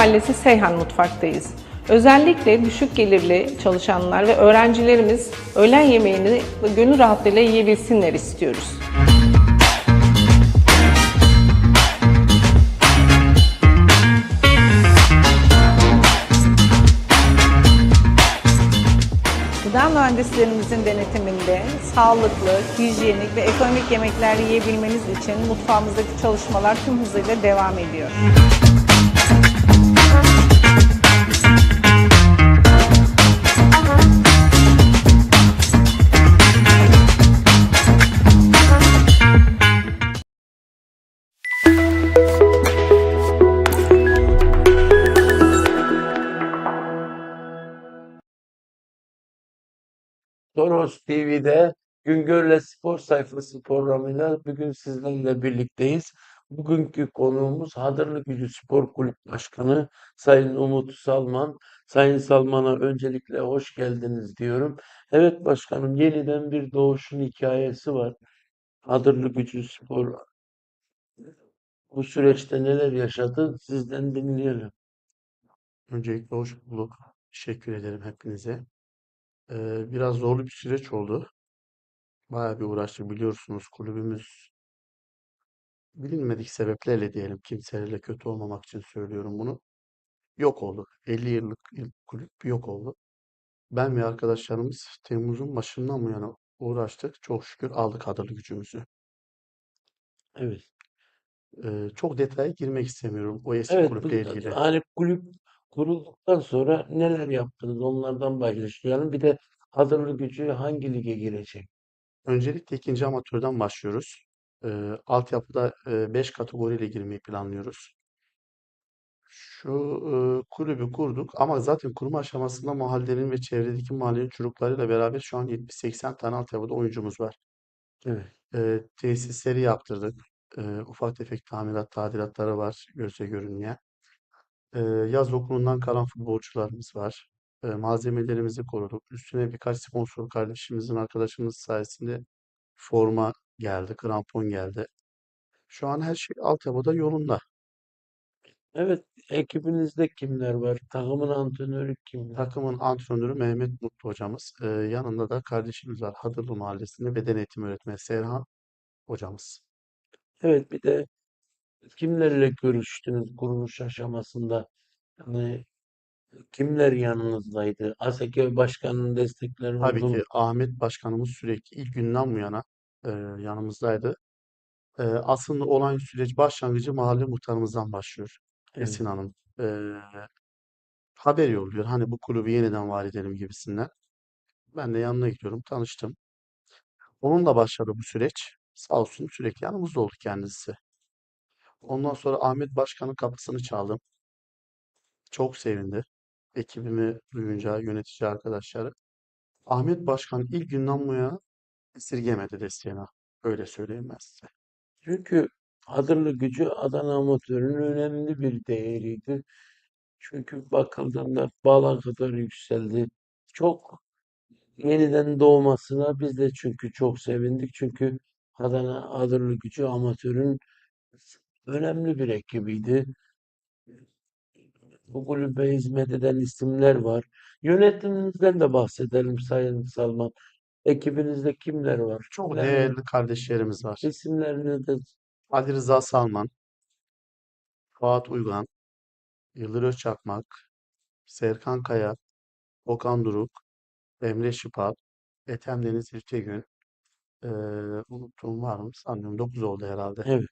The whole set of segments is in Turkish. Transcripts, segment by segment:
Mahallesi Seyhan Mutfak'tayız. Özellikle düşük gelirli çalışanlar ve öğrencilerimiz öğlen yemeğini gönül rahatlığıyla yiyebilsinler istiyoruz. Gıda mühendislerimizin denetiminde sağlıklı, hijyenik ve ekonomik yemekler yiyebilmeniz için mutfağımızdaki çalışmalar tüm hızıyla devam ediyor. Toros TV'de Güngör'le Spor Sayfası programıyla bugün sizlerle birlikteyiz. Bugünkü konuğumuz Hadırlı Gücü Spor Kulüp Başkanı Sayın Umut Salman. Sayın Salman'a öncelikle hoş geldiniz diyorum. Evet başkanım yeniden bir doğuşun hikayesi var. Hadırlı Gücü Spor bu süreçte neler yaşadı sizden dinleyelim. Öncelikle hoş bulduk. Teşekkür ederim hepinize. Ee, biraz zorlu bir süreç oldu. Bayağı bir uğraştık biliyorsunuz kulübümüz bilinmedik sebeplerle diyelim kimselerle kötü olmamak için söylüyorum bunu. Yok oldu. 50 yıllık il- kulüp yok oldu. Ben ve arkadaşlarımız Temmuz'un başından bu yana uğraştık. Çok şükür aldık kadrolu gücümüzü. Evet. Ee, çok detaya girmek istemiyorum o eski Evet, kulüple bu- ilgili. hani kulüp kurulduktan sonra neler yaptınız onlardan başlayalım. Bir de Hadırlı Gücü hangi lige girecek? Öncelikle ikinci amatörden başlıyoruz. Ee, altyapıda 5 kategoriyle girmeyi planlıyoruz. Şu e, kulübü kurduk ama zaten kurma aşamasında mahallenin ve çevredeki mahallenin çocuklarıyla beraber şu an 70-80 tane altyapıda oyuncumuz var. Evet. Ee, tesisleri yaptırdık. Ee, ufak tefek tamirat, tadilatları var gözle görünmeyen. Ee, yaz okulundan kalan futbolcularımız var. Ee, malzemelerimizi koruduk. Üstüne birkaç sponsor kardeşimizin, arkadaşımız sayesinde forma geldi, krampon geldi. Şu an her şey altyapıda yolunda. Evet, ekibinizde kimler var? Takımın antrenörü kim? Takımın antrenörü Mehmet Mutlu hocamız. Ee, yanında da kardeşimiz var. Hadırlı Mahallesi'nde beden eğitimi öğretmeni Serhan hocamız. Evet, bir de kimlerle görüştünüz kuruluş aşamasında? Hani kimler yanınızdaydı? ASEKÖ Başkanı'nın destekleri Tabii oldu ki? Ahmet Başkanımız sürekli ilk günden bu yana e, yanımızdaydı. E, aslında olan süreç başlangıcı mahalle muhtarımızdan başlıyor. Evet. Esin Hanım. E, haber yolluyor. Hani bu kulübü yeniden var edelim gibisinden. Ben de yanına gidiyorum. Tanıştım. Onunla başladı bu süreç. Sağ olsun sürekli yanımızda oldu kendisi. Ondan sonra Ahmet Başkan'ın kapısını çaldım. Çok sevindi. Ekibimi duyunca, yönetici arkadaşları. Ahmet Başkan ilk günden bu yana esirgemedi desteğini. Öyle söyleyeyim ben size. Çünkü Hadırlı Gücü Adana Amatörü'nün önemli bir değeriydi. Çünkü bakıldığında bağlar kadar yükseldi. Çok yeniden doğmasına biz de çünkü çok sevindik. Çünkü Adana Adırlı Gücü amatörün önemli bir ekibiydi. Bu kulübe hizmet eden isimler var. Yönetiminizden de bahsedelim Sayın Salman. Ekibinizde kimler var? Çok Yani değerli kardeşlerimiz var. isimlerini de Ali Rıza Salman, Fuat Uygan, Yıldır Özçakmak, Serkan Kaya, Okan Duruk, Emre Şıpal, Ethem Deniz İrtegün. Ee, unuttuğum var mı? Sanmıyorum. 9 oldu herhalde. evet.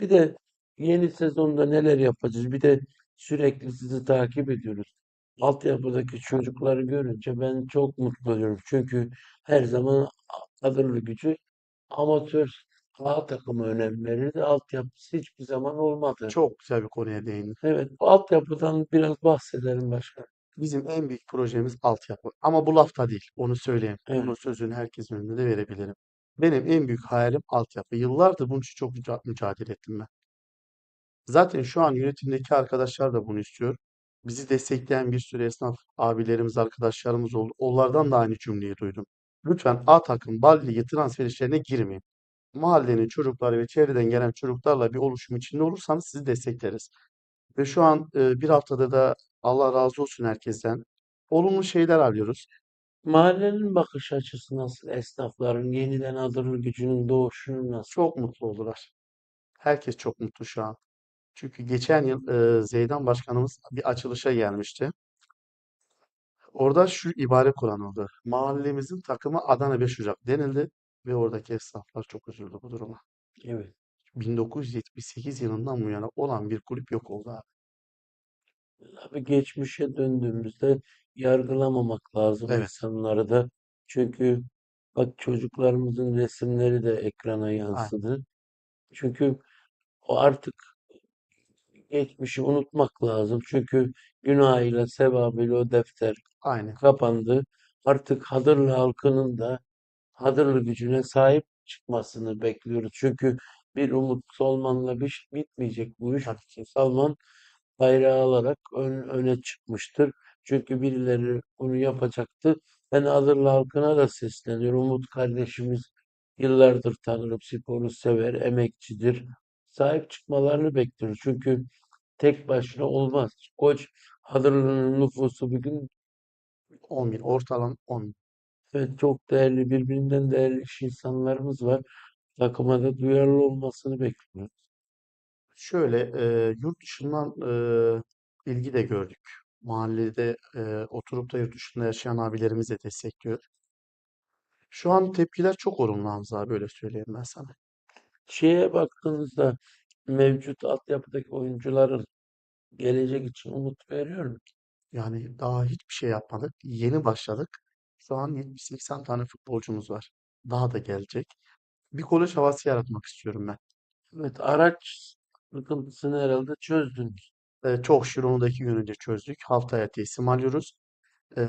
Bir de yeni sezonda neler yapacağız? Bir de sürekli sizi takip ediyoruz. Altyapıdaki çocukları görünce ben çok mutlu oluyorum. Çünkü her zaman Adırlı Gücü amatör A takımı önem verirdi. Altyapısı hiçbir zaman olmadı. Çok güzel bir konuya değindin. Evet, bu altyapıdan biraz bahsedelim başkan. Bizim en büyük projemiz altyapı. Ama bu lafta değil. Onu söyleyeyim. Evet. Bunun sözünü herkesin önünde de verebilirim. Benim en büyük hayalim altyapı. Yıllardır bunun için çok müca- mücadele ettim ben. Zaten şu an yönetimdeki arkadaşlar da bunu istiyor. Bizi destekleyen bir sürü esnaf abilerimiz, arkadaşlarımız oldu. Onlardan da aynı cümleyi duydum. Lütfen A takım, Bal Ligi transfer işlerine girmeyin. Mahallenin çocukları ve çevreden gelen çocuklarla bir oluşum içinde olursanız sizi destekleriz. Ve şu an e, bir haftada da Allah razı olsun herkesten olumlu şeyler alıyoruz. Mahallenin bakış açısı nasıl? Esnafların yeniden Adırlı gücünün doğuşunu nasıl? Çok mutlu oldular. Herkes çok mutlu şu an. Çünkü geçen yıl e, Zeydan Başkanımız bir açılışa gelmişti. Orada şu ibare kullanıldı. Mahallemizin takımı Adana 5 Ocak denildi ve oradaki esnaflar çok üzüldü bu duruma. Evet. 1978 yılından bu yana olan bir kulüp yok oldu abi. Tabii geçmişe döndüğümüzde yargılamamak lazım Evet. insanları da. Çünkü bak çocuklarımızın resimleri de ekrana yansıdı. Çünkü o artık geçmişi unutmak lazım. Çünkü günahıyla, sevabıyla o defter Aynen. kapandı. Artık Hadırlı halkının da Hadırlı gücüne sahip çıkmasını bekliyoruz. Çünkü bir Umut Salman'la bir şey bitmeyecek bu iş. Tabii ki. Salman bayrağı alarak ön- öne çıkmıştır. Çünkü birileri bunu yapacaktı. Ben Hadırlı halkına da sesleniyorum. Umut kardeşimiz yıllardır tanırım. Sporu sever, emekçidir. Sahip çıkmalarını bekliyoruz. Çünkü tek başına olmaz. Koç Hadırlı'nın nüfusu bugün 10 bin. Ortalama 10 bin. Evet, çok değerli, birbirinden değerli iş insanlarımız var. Takıma da duyarlı olmasını bekliyoruz. Şöyle e, yurt dışından e, ilgi de gördük. Mahallede e, oturup da yurt dışında yaşayan abilerimiz de destekliyor. Şu an tepkiler çok olumlu Hamza abi, böyle söyleyeyim ben sana. Şeye baktığınızda mevcut altyapıdaki oyuncuların gelecek için umut veriyor mu? Yani daha hiçbir şey yapmadık. Yeni başladık. Şu an 70-80 tane futbolcumuz var. Daha da gelecek. Bir kolej havası yaratmak istiyorum ben. Evet, araç sıkıntısını herhalde çözdünüz. Ee, çok şükür onu da iki gün önce çözdük. Haftaya teslim alıyoruz. Ee,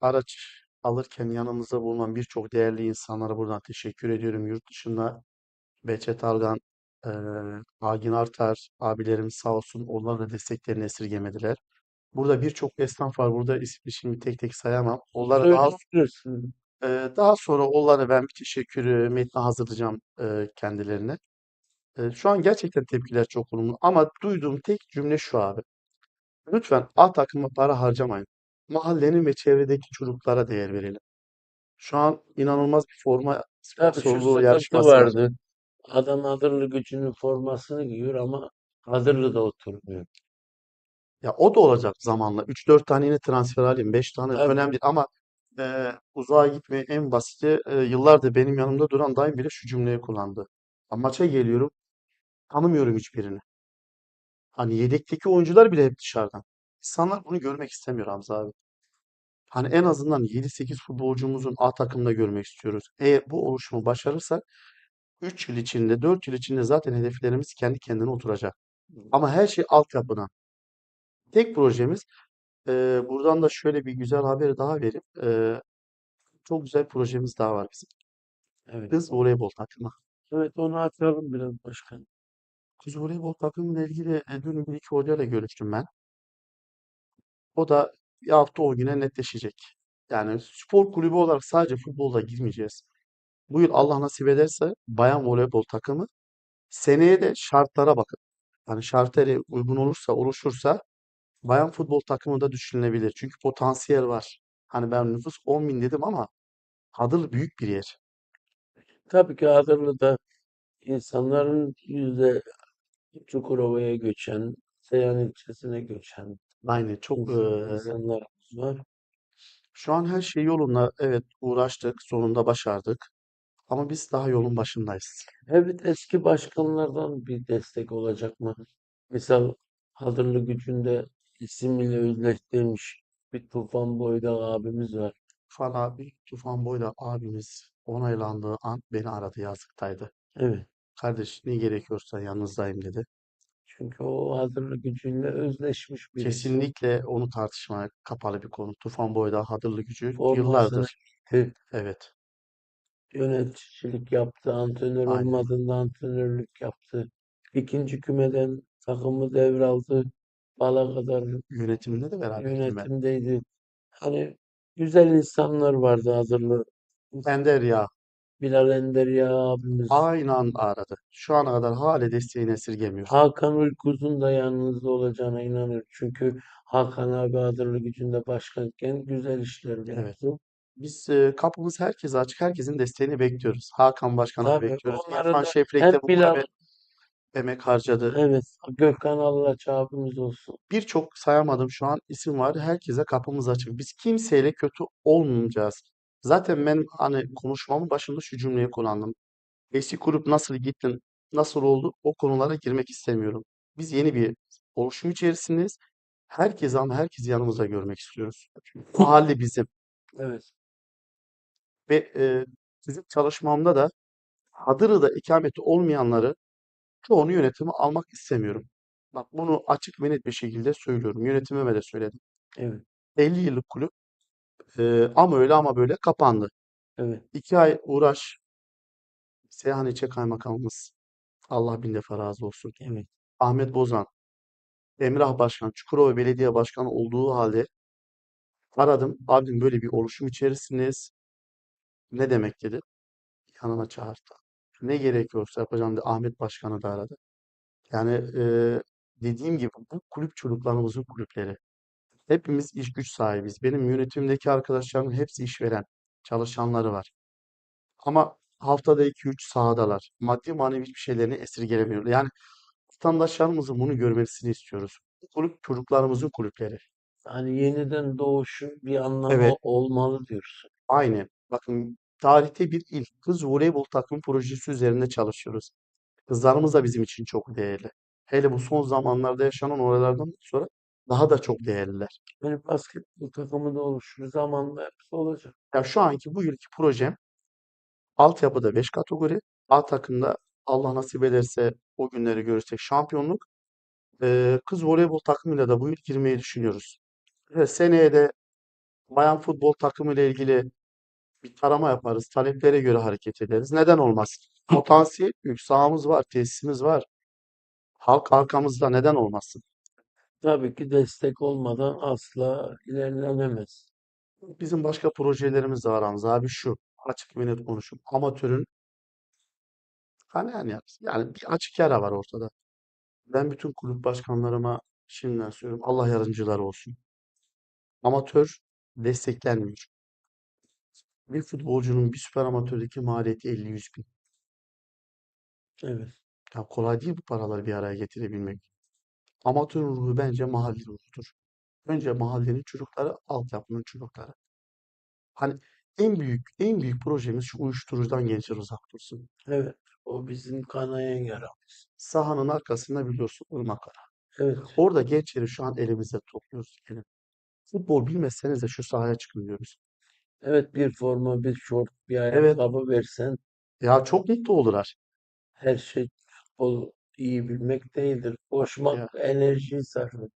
araç alırken yanımızda bulunan birçok değerli insanlara buradan teşekkür ediyorum. Yurt dışında Behçet Argan, e, Agin Artar abilerimiz sağ olsun onlar da desteklerini esirgemediler. Burada birçok esnaf var. Burada ismini şimdi tek tek sayamam. Onlara daha Söyleyebilirsiniz. Ee, daha sonra onlara ben bir teşekkür metni hazırlayacağım e, kendilerine. E, şu an gerçekten tepkiler çok olumlu ama duyduğum tek cümle şu abi. Lütfen A takıma para harcamayın. Mahallenin ve çevredeki çocuklara değer verelim. Şu an inanılmaz bir forma Tabii şu sponsorluğu sıkıntı yarışması var. vardı. Adam Hadırlı gücünün formasını giyiyor ama Hadırlı'da oturmuyor. Ya o da olacak zamanla. 3-4 tane yine transfer alayım. 5 tane Tabii. önemli değil. ama e, uzağa gitmeye en basiti e, yıllardır benim yanımda duran dayım bile şu cümleyi kullandı. Ya maça geliyorum. Tanımıyorum hiçbirini. Hani yedekteki oyuncular bile hep dışarıdan. İnsanlar bunu görmek istemiyor Hamza abi. Hani en azından 7-8 futbolcumuzun A takımda görmek istiyoruz. Eğer bu oluşumu başarırsak 3 yıl içinde, 4 yıl içinde zaten hedeflerimiz kendi kendine oturacak. Ama her şey altyapıdan. Tek projemiz e, buradan da şöyle bir güzel haber daha verip e, çok güzel projemiz daha var bizim. Evet. Kız voleybol takımı. Evet onu açalım biraz başkan. Kız voleybol takımıyla ilgili e, dün bir iki hocayla görüştüm ben. O da bir hafta o güne netleşecek. Yani spor kulübü olarak sadece futbolda girmeyeceğiz. Bu yıl Allah nasip ederse bayan voleybol takımı seneye de şartlara bakın. Yani şartları uygun olursa, oluşursa bayan futbol takımı da düşünülebilir. Çünkü potansiyel var. Hani ben nüfus 10 bin dedim ama Hadırlı büyük bir yer. Tabii ki Hadırlı'da insanların yüzde Çukurova'ya göçen, Seyhan ilçesine göçen Aynen çok eee, insanlarımız var. şu an her şey yolunda. Evet uğraştık, sonunda başardık. Ama biz daha yolun başındayız. Evet eski başkanlardan bir destek olacak mı? Misal Hadırlı gücünde ismiyle özdeşleşmiş bir Tufan Boyda abimiz var. Tufan abi, Tufan Boyda abimiz onaylandığı an beni aradı yazlıktaydı. Evet. Kardeş ne gerekiyorsa yanınızdayım dedi. Çünkü o Hadırlı gücünle özleşmiş birisi. Kesinlikle onu tartışmaya kapalı bir konu. Tufan Boyda Hadırlı gücü Formasını yıllardır. giydi, Evet. yöneticilik yaptı, antrenör Aynen. olmadığında antrenörlük yaptı. İkinci kümeden takımı devraldı. Bala kadar Yönetiminde de beraberdim ben. yönetimdeydi. Hani güzel insanlar vardı Hadırlı. Ender ya. Bilal Enderiya abimiz. Aynı anda aradı. Şu ana kadar hala desteğini esirgemiyor. Hakan Uykuz'un da yanınızda olacağına inanıyorum. Çünkü Hakan abi Adırlı Gücü'nde başkanken güzel işler Evet. yaptı. Biz e, kapımız herkese açık. Herkesin desteğini bekliyoruz. Hakan Başkan'ı Tabii bekliyoruz. onları İrfan da hem de bu Bilal kulübe emek harcadı. evet Gökhan Allaç abimiz olsun. Birçok sayamadım şu an isim var. Herkese kapımız açık. Biz kimseyle kötü olmayacağız. Zaten ben hani konuşmamın başında şu cümleyi kullandım. Eski kulüp nasıl gittin, nasıl oldu o konulara girmek istemiyorum. Biz yeni bir oluşum içerisindeyiz. Herkesi ama herkesi yanımızda görmek istiyoruz. Mahalle bizim. Evet. Ve e, bizim çalışmamda da Hadırı'da ikameti olmayanları çoğunu yönetime almak istemiyorum. Bak bunu açık ve net bir şekilde söylüyorum. Yönetimime de söyledim. Evet. 50 yıllık kulüp e, ama öyle ama böyle kapandı. Evet. İki ay uğraş Seyhan İlçe Kaymakamımız Allah bin defa razı olsun. Evet. Ahmet Bozan, Emrah Başkan, Çukurova Belediye Başkanı olduğu halde aradım. Abim böyle bir oluşum içerisindeyiz. Ne demek dedi. Yanına çağırdı. Ne gerekiyorsa yapacağım dedi. Ahmet Başkan'ı da aradı. Yani e, dediğim gibi bu kulüp çocuklarımızın kulüpleri. Hepimiz iş güç sahibiz. Benim yönetimdeki arkadaşlarımın hepsi işveren. Çalışanları var. Ama haftada 2-3 sahadalar. Maddi manevi hiçbir şeylerini esirgelemiyorlar. Yani vatandaşlarımızın bunu görmesini istiyoruz. Bu kulüp çocuklarımızın kulüpleri. Hani yeniden doğuşun bir anlamı Evet. olmalı diyorsun. Aynı. Bakın tarihte bir ilk kız voleybol takım projesi üzerinde çalışıyoruz. Kızlarımız da bizim için çok değerli. Hele bu son zamanlarda yaşanan olaylardan sonra daha da çok değerliler. Böyle basketbol takımı da oluşur. Zamanla hepsi olacak. Ya şu anki bu yılki projem altyapıda 5 kategori, A takımda Allah nasip ederse o günleri görürsek şampiyonluk. Ee, kız voleybol takımıyla da bu yıl girmeyi düşünüyoruz. Ve seneye de bayan futbol takımıyla ilgili bir tarama yaparız. Taleplere göre hareket ederiz. Neden olmaz? Potansiyel büyük. Sahamız var, tesisimiz var. Halk arkamızda neden olmasın? Tabii ki destek olmadan asla ilerlenemez. Bizim başka projelerimiz de var Hamza abi şu. Açık ve net konuşup amatörün hani yani, yani bir açık yara var ortada. Ben bütün kulüp başkanlarıma şimdiden söylüyorum. Allah yardımcıları olsun. Amatör desteklenmiyor. Bir futbolcunun bir süper amatördeki maliyeti 50-100 bin. Evet. Ya kolay değil bu paraları bir araya getirebilmek. Amatör ruhu bence mahalle ruhudur. Önce mahallenin çocukları, altyapının çocukları. Hani en büyük en büyük projemiz şu uyuşturucudan gençler uzak dursun. Evet. O bizim kanayan yaramız. Sahanın arkasında biliyorsun ırmak. Evet. Orada gençleri şu an elimizde topluyoruz. Gelin. Futbol bilmezseniz de şu sahaya çıkın diyoruz. Evet bir forma, bir şort, bir Evet. ayakkabı versen Ya çok mutlu olurlar. her şey futbol iyi bilmek değildir. Koşmak, Ya. enerjiyi sarf etmek.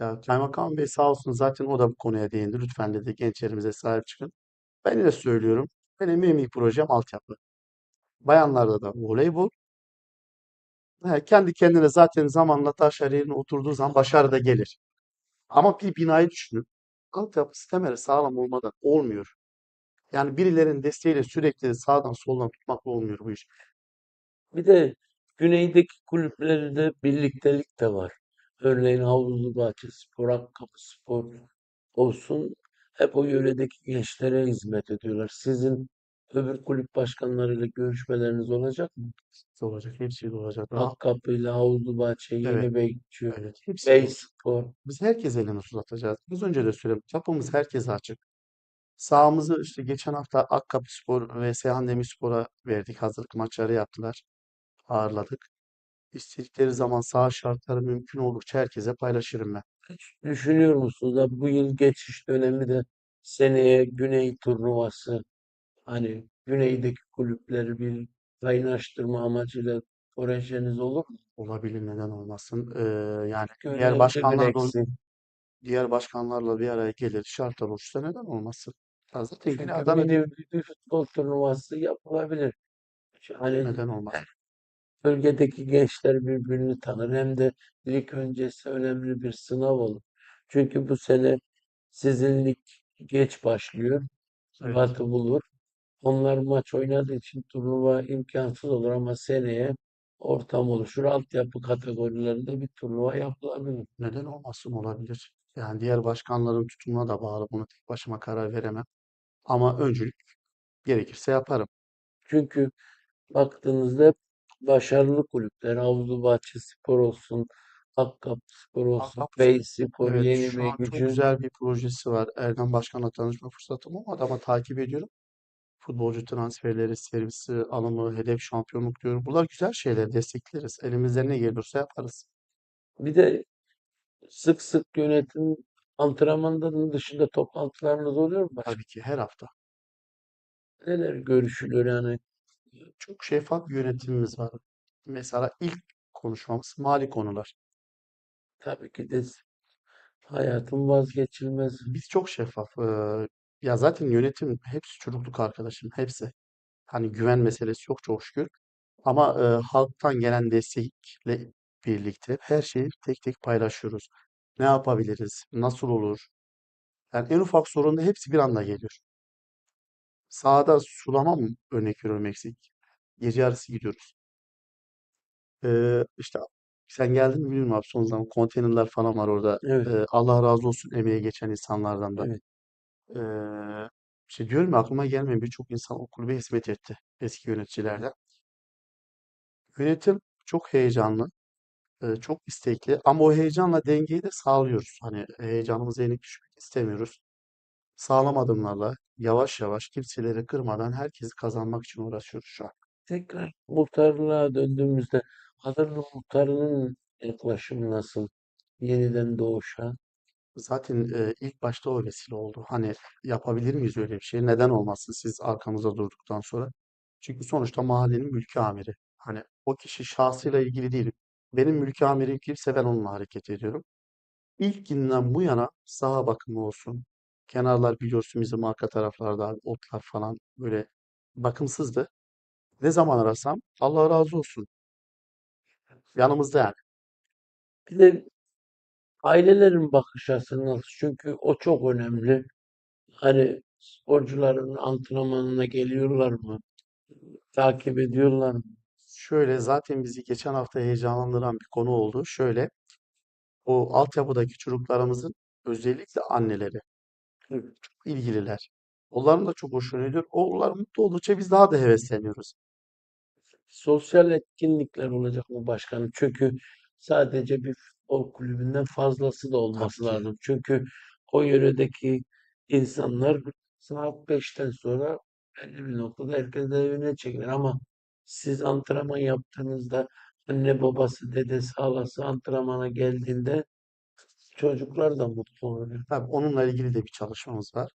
Ya Kaymakam Bey sağ olsun zaten o da bu konuya değindi. Lütfen dedi gençlerimize sahip çıkın. Ben yine söylüyorum. Benim en büyük projem altyapı. Bayanlarda da voleybol. He, kendi kendine zaten zamanla taşlar yerine oturduğu zaman başarı da gelir. Ama bir binayı düşünün. Altyapısı temeli sağlam olmadan olmuyor. Yani birilerinin desteğiyle sürekli sağdan soldan tutmakla olmuyor bu iş. Bir de güneydeki kulüplerde birliktelik de var. Örneğin Havlubahçe Spor, Akkapı Spor olsun. Hep o yöredeki gençlere hizmet ediyorlar. Sizin öbür kulüp başkanlarıyla görüşmeleriniz olacak mı? Olacak, hepsi de olacak. Akkapı'yla Havlubahçe, Evet. Yenibeylikçi, evet, hepsi olacak. Spor. Biz herkese elini uzatacağız. Az önce de söyledim. Kapımız herkese açık. Sahamızı işte geçen hafta Akkapı Spor ve Seyhan Demirspor'a verdik. Hazırlık maçları yaptılar. Ağırladık. İstedikleri zaman saha şartları mümkün oldukça herkese paylaşırım ben. Hiç düşünüyor musunuz da bu yıl geçiş dönemi de seneye Güney turnuvası hani Güney'deki kulüpleri bir kaynaştırma amacıyla projeniz olur mu? Olabilir neden olmasın. Ee, yani diğer Güney'de başkanlarla Güneksi. diğer başkanlarla bir araya gelir şartlar oluşsa neden olmasın? Ya zaten Çünkü Adana mini bir futbol turnuvası yapılabilir. Hani neden olmaz? Bölgedeki gençler birbirini tanır hem de lig öncesi önemli bir sınav olur. Çünkü bu sene sizin lig geç başlıyor. Evet. Bulur. Onlar maç oynadığı için turnuva imkansız olur ama seneye ortam oluşur. Altyapı kategorilerinde bir turnuva yapılabilir. Neden olmasın olabilir. Yani diğer başkanların tutumuna da bağlı. Bunu tek başıma karar veremem. Ama öncülük gerekirse yaparım. Çünkü baktığınızda hep başarılı kulüpler, Havlubahçe Spor olsun, Akkap Spor olsun, Akkap, Beyspor, Evet, Yeni şu an çok Gücü. güzel bir projesi var. Erdem Başkan'la tanışma fırsatım olmadı ama takip ediyorum. Futbolcu transferleri, servisi, alımı, hedef şampiyonluk diyorum. Bunlar güzel şeyler, destekleriz. Elimizden ne geliyorsa yaparız. Bir de sık sık yönetim antrenmanların dışında toplantılarınız oluyor mu başkanım? Tabii ki her hafta. Neler görüşülüyor yani? Çok şeffaf bir yönetimimiz var. Mesela ilk konuşmamız mali konular. Tabii ki de hayatın vazgeçilmez. Biz çok şeffaf. Ee, ya zaten yönetim hepsi çocukluk arkadaşım. Hepsi. Hani güven meselesi yok çok şükür. Ama e, halktan gelen destekle birlikte her şeyi tek tek paylaşıyoruz. Ne yapabiliriz? Nasıl olur? Yani en ufak sorunda hepsi bir anda geliyor. Sahada sulama mı örnek veriyorum eksik. Gece yarısı gidiyoruz. Ee, işte sen geldin mi bilmiyorum abi son zaman konteynerler falan var orada. Evet, Ee, Allah razı olsun emeğe geçen insanlardan da. evet. Ee, işte diyorum ya aklıma gelmeyen birçok insan o kulübe hizmet etti eski yöneticilerden. Yönetim çok heyecanlı, e, çok istekli ama o heyecanla dengeyi de sağlıyoruz. Hani heyecanımızı yenik düşürmek istemiyoruz. Sağlam adımlarla yavaş yavaş kimseleri kırmadan herkesi kazanmak için uğraşıyoruz şu an. Tekrar muhtarlığa döndüğümüzde Hadırlı muhtarının yaklaşımı nasıl? Yeniden doğuşa. Zaten e, ilk başta o vesile oldu. Hani yapabilir miyiz öyle bir şey? Neden olmasın siz arkamızda durduktan sonra? Çünkü sonuçta mahallenin mülki amiri. Hani o kişi şahsıyla ilgili değil. Benim mülki amirim kimse ben onunla hareket ediyorum. İlk günden bu yana saha bakımı olsun. Kenarlar biliyorsun bizim arka taraflarda abi, otlar falan böyle bakımsızdı. Ne zaman arasam Allah razı olsun. Yanımızda yani. Bir de ailelerin bakış açısı nasıl? Çünkü o çok önemli. Hani sporcuların antrenmanına geliyorlar mı? Takip ediyorlar mı? Şöyle zaten bizi geçen hafta heyecanlandıran bir konu oldu. Şöyle o altyapıdaki çocuklarımızın özellikle anneleri Evet. çok ilgililer. Onların da çok hoşuna gidiyor. Onlar mutlu oldukça biz daha da hevesleniyoruz. Sosyal etkinlikler olacak mı başkanım? Çünkü sadece bir futbol kulübünden fazlası da Tabii olması ki. lazım. Çünkü o yöredeki insanlar saat 5'ten sonra belli bir noktada herkes de evine çekilir. Ama siz antrenman yaptığınızda anne babası, dedesi, halası antrenmana geldiğinde çocuklar da mutlu oluyor. Tabii onunla ilgili de bir çalışmamız var.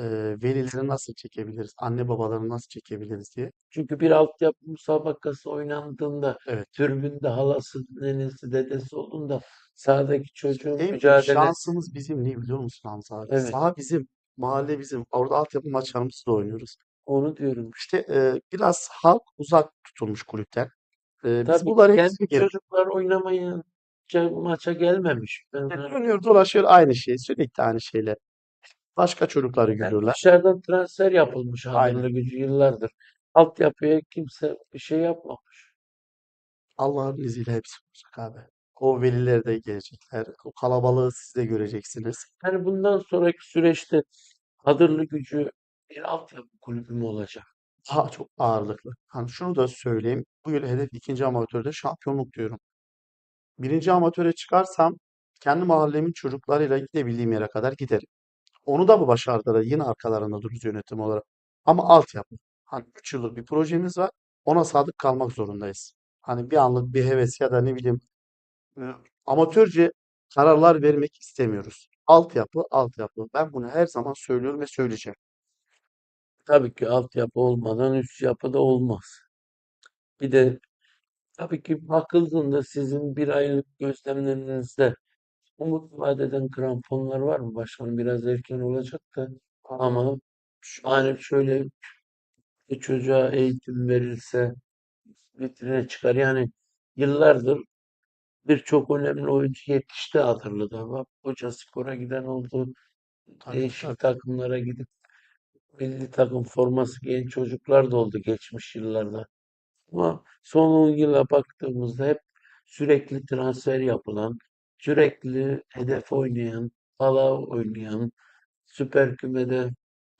Ee, velileri nasıl çekebiliriz? Anne babaları nasıl çekebiliriz diye. Çünkü bir altyapı müsabakası oynandığında Evet. tribünde halası, nenesi, dedesi olduğunda sahadaki çocuğun En büyük mücadelesi şansımız bizim ne biliyor musun Hamza abi? evet Saha bizim, mahalle bizim. Orada altyapı maçlarımızı da oynuyoruz. onu diyorum. İşte e, biraz halk uzak tutulmuş kulüpten. E, biz Tabii bunları kendi geri çocuklar oynamaya maça gelmemiş. Ben dönüyor dolaşıyor aynı şey. Sürekli aynı şeyler. Başka çocukları Yani görüyorlar. dışarıdan transfer yapılmış. Hadırlı Gücü yıllardır. Altyapıya kimse bir şey yapmamış. Allah'ın izniyle hepsi olacak abi. O veliler de gelecekler. O kalabalığı siz de göreceksiniz. Yani bundan sonraki süreçte Hadırlı Gücü bir altyapı kulübü mü olacak? Daha çok ağırlıklı. Hani şunu da söyleyeyim. Bu yıl hedef ikinci amatörde şampiyonluk diyorum. Birinci amatöre çıkarsam kendi mahallemin çocuklarıyla gidebildiğim yere kadar giderim. Onu da bu başardılar. Yine arkalarında dururuz yönetim olarak. Ama altyapı. Hani 3 yıllık bir projemiz var. Ona sadık kalmak zorundayız. Hani bir anlık bir heves ya da ne bileyim e, amatörce kararlar vermek istemiyoruz. Altyapı, altyapı. Ben bunu her zaman söylüyorum ve söyleyeceğim. Tabii ki altyapı olmadan üst yapı da olmaz. Bir de tabii ki bakıldığında sizin bir aylık gözlemlerinizde umut vaat eden kramponlar var mı başkanım? Biraz erken olacak da ama hani şöyle bir çocuğa eğitim verilse vitrine çıkar. Yani yıllardır birçok önemli oyuncu yetişti Hatırlı'da. Koca Spor'a giden oldu. tabii Değişik tabii. takımlara gidip milli takım forması giyen çocuklar da oldu geçmiş yıllarda. Ama son 10 yıla baktığımızda hep sürekli transfer yapılan, sürekli hedef oynayan, pala oynayan, Süper Küme'de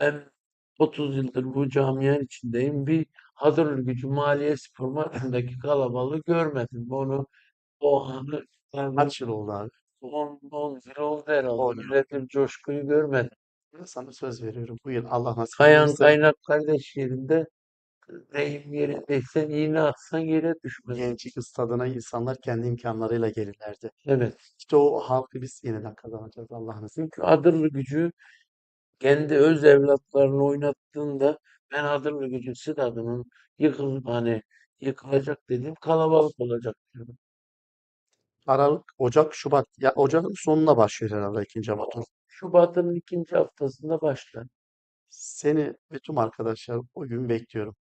ben 30 yıldır bu camianın içindeyim. Bir Hadırlı Gücü Maliye Spor maçındaki kalabalığı görmedim. Onu o anı Kaç yıl oldu abi? 10, 10 yıl oldu herhalde. Bir coşkuyu görmedim. Sana söz veriyorum. Bu yıl Allah nasip Kayan ederse kaynak kardeş yerinde deyim yerindeysen iğne atsan yere düşmez. Gençlik stadına insanlar kendi imkanlarıyla gelirlerdi. Evet. İşte o halkı biz yeniden kazanacağız Allah'ın izniyle. Çünkü Adırlı Gücü kendi öz evlatlarını oynattığında ben Adırlı Gücü stadının yıkılıp hani yıkılacak dediğim kalabalık olacak diyorum. Aralık, Ocak, Şubat. Ya Ocak'ın sonuna başlıyor herhalde ikinci hava turu. Şubat'ın ikinci haftasında başlar. Seni ve tüm arkadaşlar o gün bekliyorum.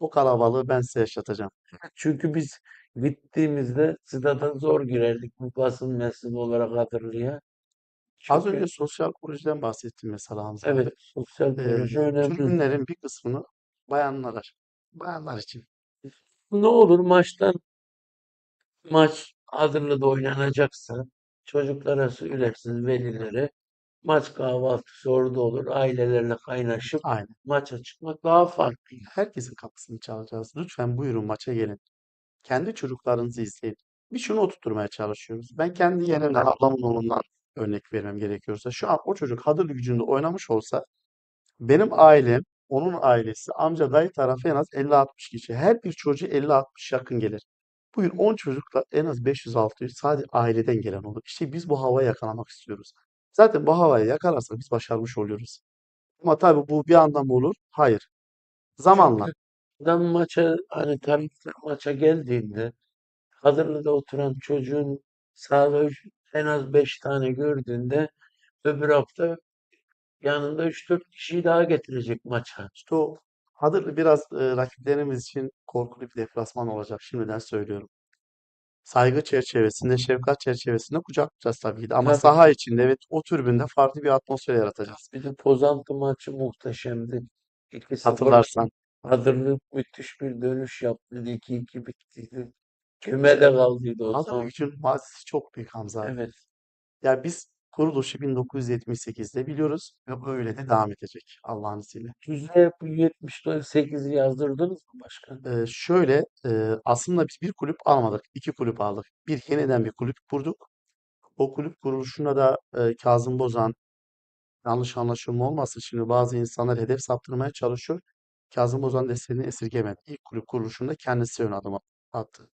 O kalabalığı ben size yaşatacağım. Çünkü biz gittiğimizde stada zor girerdik bu basın mensubu olarak Adırlı'ya. Az Çünkü önce sosyal projeden bahsettim mesela Hamza abi. evet sosyal Ee, proje önemli. tribünlerin bir kısmını bayanlar, bayanlar için. Ne olur maçtan maç Adırlı'da oynanacaksa çocuklara söylersiniz velilere maç kahvaltısı orada olur. Ailelerle kaynaşıp Aynen. maça çıkmak daha farklı. Herkesin kapısını çalacağız. Lütfen buyurun maça gelin. Kendi çocuklarınızı izleyin. Bir şunu oturtmaya çalışıyoruz. Ben kendi yeğenimden, ablamın oğlundan örnek vermem gerekiyorsa. Şu an o çocuk Hadırlı gücünde oynamış olsa benim ailem, onun ailesi, amca, dayı tarafı en az 50-60 kişi. Her bir çocuğu 50-60 yakın gelir. Bugün 10 çocukla en az 500-600 sadece aileden gelen olur. İşte biz bu havayı yakalamak istiyoruz. Zaten bu havayı yakalarsak biz başarmış oluyoruz. Ama tabii bu bir anda mı olur? Hayır. Zamanla. Adam maça hani taraftar maça geldiğinde Hadırlı'da oturan çocuğun sahada üç- en az 5 tane gördüğünde öbür hafta yanında 3-4 kişiyi daha getirecek maça. İşte o Hadırlı biraz e, rakiplerimiz için korkulu bir deplasman olacak. Şimdiden söylüyorum. Saygı çerçevesinde, şefkat çerçevesinde kucaklayacağız tabii ki de. Ama Tabii. saha içinde evet o tribünde farklı bir atmosfer yaratacağız. Bir de Pozantı maçı muhteşemdi. 2-0 Hatırlarsan. Hadırlı müthiş bir dönüş yaptı. 2-2 bittiydi. Kümede kaldıydı o Hadırlı zaman. gücün mazisi çok büyük Hamza abi. Evet. Ya biz kuruluşu 1978'de biliyoruz ve böyle de devam edecek Allah'ın izniyle. Yüzde bu 78'i yazdırdınız mı başkan? Ee, şöyle e, aslında biz bir kulüp almadık. iki kulüp aldık. Bir yeniden bir kulüp kurduk. O kulüp kuruluşunda da e, Kazım Bozan yanlış anlaşılma olmasın. Şimdi bazı insanlar hedef saptırmaya çalışıyor. Kazım Bozan desteğini esirgemedi. İlk kulüp kuruluşunda kendisi ön adım attı.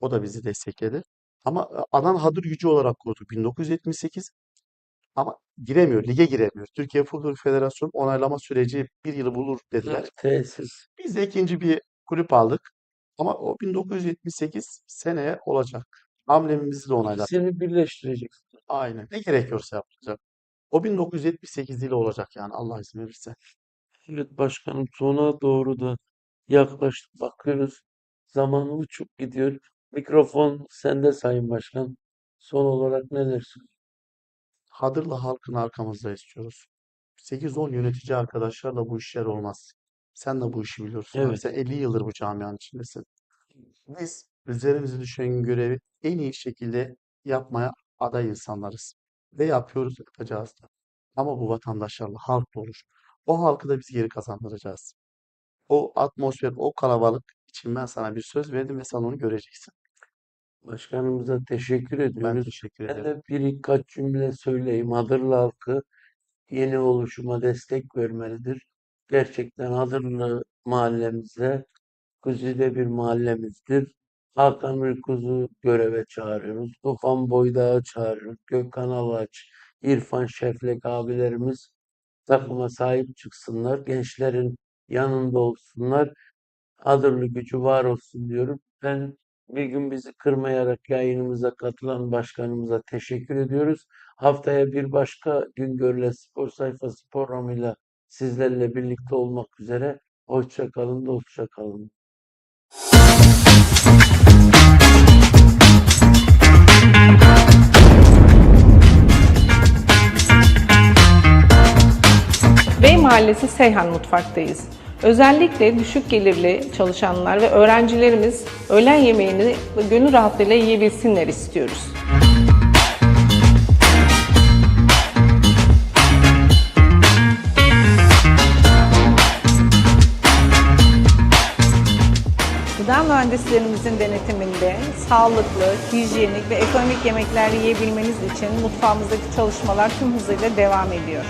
O da bizi destekledi. Ama e, Adana Hadır Gücü olarak kurduk 1978. Ama giremiyor, lige giremiyor. Türkiye Futbol Federasyonu onaylama süreci bir yılı bulur dediler. Tesis. Biz de ikinci bir kulüp aldık. Ama o 1978 seneye olacak. Amblemimizi de onayladık. İkisini birleştireceksin. Aynen. Ne gerekiyorsa yapılacak. O 1978 ile olacak yani Allah izin verirse. Evet başkanım sona doğru da yaklaştık. Bakıyoruz. Zaman uçup gidiyor. Mikrofon sende Sayın Başkan. Son olarak ne dersin? Hadırlı halkını arkamızda istiyoruz. 8-10 yönetici arkadaşlarla bu işler olmaz. Sen de bu işi biliyorsun. Evet. Sen 50 yıldır bu camianın içindesin. Biz üzerimize düşen görevi en iyi şekilde yapmaya aday insanlarız. Ve yapıyoruz, yapacağız da. Ama bu vatandaşlarla, halkla olur. O halkı da biz geri kazandıracağız. O atmosfer, o kalabalık için ben sana bir söz verdim ve sen onu göreceksin. Başkanımıza teşekkür Ben ediyoruz. teşekkür Ben ederim. de birkaç cümle söyleyeyim. Hadırlı halkı yeni oluşuma destek vermelidir. Gerçekten Hadırlı mahallemize güzide bir mahallemizdir. Hakan Ürkuz'u göreve çağırıyoruz. Tufan Boydağ'ı çağırıyoruz. Gökhan Alaç, İrfan Şeflek abilerimiz takıma sahip çıksınlar. Gençlerin yanında olsunlar. Hadırlı gücü var olsun diyorum. Ben bir gün bizi kırmayarak yayınımıza katılan başkanımıza teşekkür ediyoruz. Haftaya bir başka Güngör'le spor sayfası programıyla sizlerle birlikte olmak üzere. Hoşça kalın, dostça kalın. Weimar Mahallesi Seyhan Mutfak'tayız. Özellikle düşük gelirli çalışanlar ve öğrencilerimiz öğlen yemeğini gönül rahatlığıyla yiyebilsinler istiyoruz. Gıda mühendislerimizin denetiminde sağlıklı, hijyenik ve ekonomik yemekler yiyebilmeniz için mutfağımızdaki çalışmalar tüm hızıyla devam ediyor.